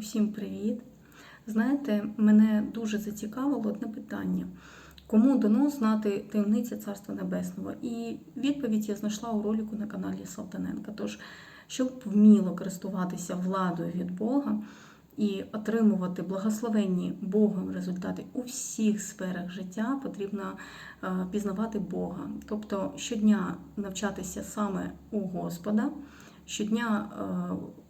Усім привіт! Знаєте, мене дуже зацікавило одне питання. Кому дано знати таємниці Царства Небесного? І відповідь я знайшла у ролику на каналі Салтаненка. Тож, щоб вміло користуватися владою від Бога і отримувати благословенні Богом результати у всіх сферах життя, потрібно е, пізнавати Бога. Тобто щодня навчатися саме у Господа, щодня е,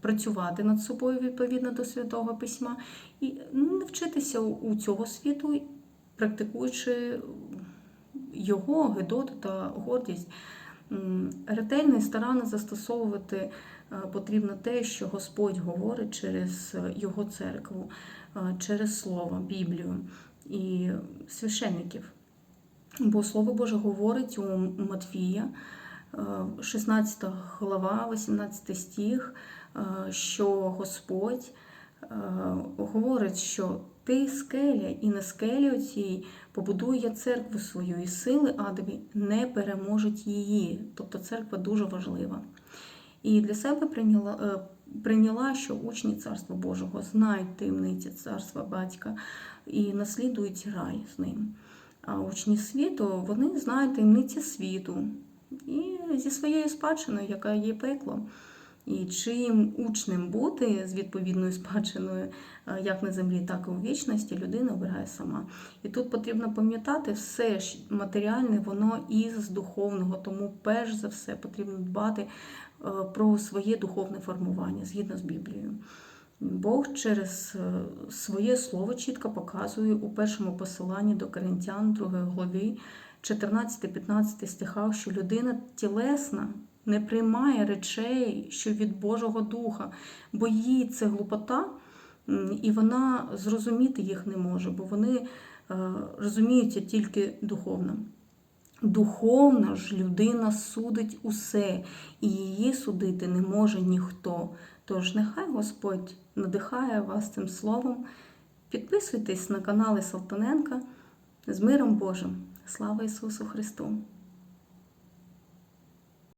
працювати над собою відповідно до святого письма і навчитися у цього світу, практикуючи його гидоту та гордість. Ретельно і старанно застосовувати е, потрібно те, що Господь говорить через Його церкву, е, через Слово, Біблію і священників. Бо Слово Боже говорить у Матфія, е, 16 глава, 18 стих, е, що Господь е, говорить, що ти скеля, і на скелі оцій побудую я церкву свою, і сили адові не переможуть її. Тобто церква дуже важлива. І для себе прийняла, е, прийняла, що учні Царства Божого знають таємниці царства батька і наслідують рай з ним. А учні світу вони знають таємниці світу зі своєю спадщиною, яка є пекло. І чим учнем бути з відповідною спадщиною, е, як на землі, так і у вічності, людина обирає сама. І тут потрібно пам'ятати, все ж матеріальне, воно із духовного, тому перш за все потрібно дбати е, про своє духовне формування згідно з Біблією. Бог через е, своє слово чітко показує у першому посиланні до Коринтян, 2 главі, 14-15 стихах, що людина тілесна не приймає речей, що від Божого Духа, бо їй це глупота, і вона зрозуміти їх не може, бо вони е, розуміються тільки духовно. Духовна ж людина судить усе, і її судити не може ніхто. Тож нехай Господь надихає вас цим словом. Підписуйтесь на канали Салтаненка з миром Божим. Слава Ісусу Христу!